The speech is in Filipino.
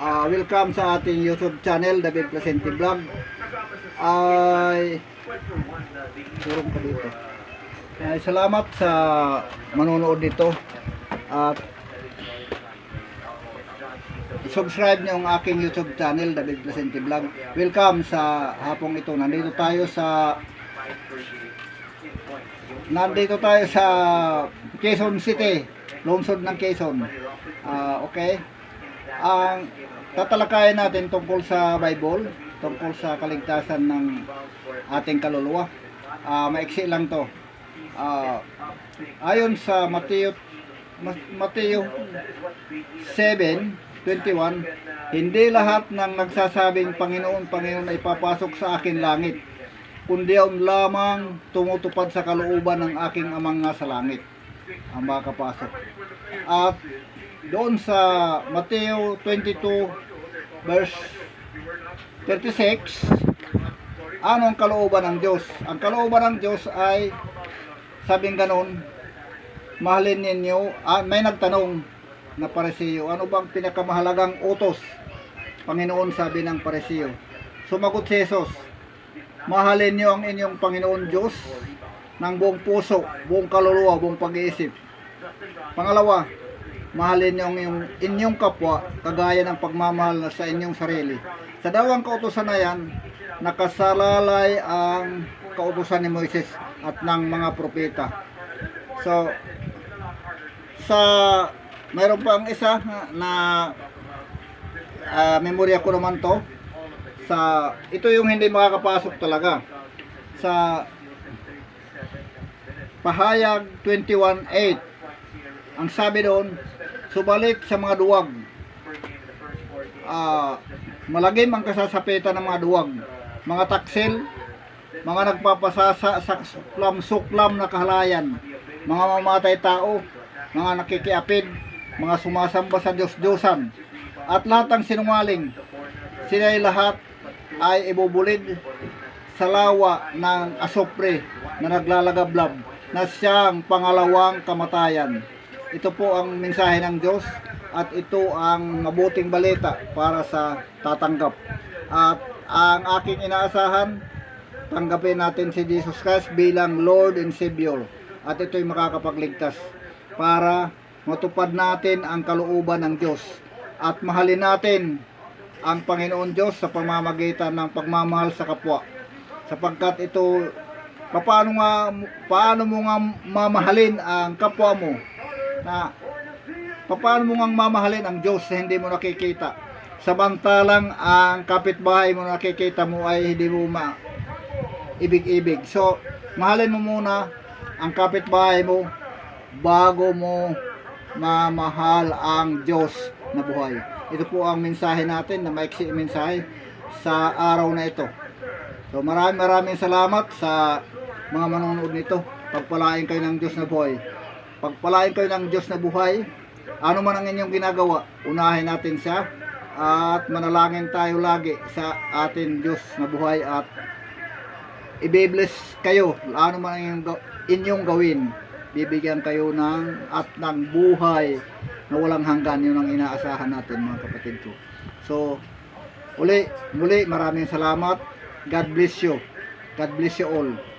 Ah, welcome sa ating YouTube channel, David Placente Vlog. Ay turong ka dito. Ay, salamat sa manonood dito at subscribe niyo ang aking YouTube channel, David Placente Vlog. Welcome sa hapong ito. Nandito tayo sa Nandito tayo sa Quezon City, lungsod ng Quezon. Ah, okay. Ang tatalakayan natin tungkol sa Bible, tungkol sa kaligtasan ng ating kaluluwa. Ah, maiksi lang 'to. Ah, ayon sa Mateo Ma- Mateo 7:21, hindi lahat ng nagsasabing Panginoon, Panginoon ay papasok sa akin langit, kundi ang lamang tumutupad sa kalooban ng aking amang nga sa langit ang makakapasok. At doon sa Mateo 22 verse 36, ano ang kalooban ng Diyos? Ang kalooban ng Diyos ay sabing ganon, mahalin ninyo, ah, may nagtanong na paresiyo, ano bang pinakamahalagang utos? Panginoon sabi ng paresiyo. Sumagot si Jesus, mahalin niyo ang inyong Panginoon Diyos ng buong puso, buong kaluluwa, buong pag-iisip. Pangalawa, mahalin ang inyong, inyong kapwa kagaya ng pagmamahal sa inyong sarili. Sa dawang kautusan na yan, nakasalalay ang kautusan ni Moises at ng mga propeta. So, sa mayroon pa ang isa na ah, memorya ko naman to sa ito yung hindi makakapasok talaga sa Pahayag 21.8 ang sabi doon subalit sa mga duwag ah, malagim ang kasasapitan ng mga duwag. Mga taksil mga nagpapasasa sa suklam-suklam na kahalayan. Mga mamatay tao mga nakikiapid mga sumasamba sa Diyos-Diyosan. At lahat ng sinungaling sila ay lahat ay ibubulid sa lawa ng asopre na naglalagablab na siyang pangalawang kamatayan. Ito po ang mensahe ng Diyos at ito ang mabuting balita para sa tatanggap. At ang aking inaasahan, tanggapin natin si Jesus Christ bilang Lord and Savior. At ito'y makakapagligtas para matupad natin ang kalooban ng Diyos at mahalin natin ang Panginoon Diyos sa pamamagitan ng pagmamahal sa kapwa. Sapagkat ito, paano nga, paano mo nga mamahalin ang kapwa mo na paano mo nga mamahalin ang Diyos na hindi mo nakikita. Samantalang ang kapitbahay mo nakikita mo ay hindi mo ma ibig-ibig. So, mahalin mo muna ang kapitbahay mo bago mo mamahal ang Diyos na buhay. Ito po ang mensahe natin na maiksi mensahe sa araw na ito. So maraming maraming salamat sa mga manonood nito. Pagpalain kayo ng Diyos na buhay. Pagpalain kayo ng Diyos na buhay. Ano man ang inyong ginagawa, unahin natin siya at manalangin tayo lagi sa atin Diyos na buhay at i-bless kayo. Ano man ang inyong, inyong gawin, bibigyan kayo ng at ng buhay na walang hanggan. Yun ang inaasahan natin mga kapatid ko. So, uli, muli maraming salamat. God bless you. God bless you all.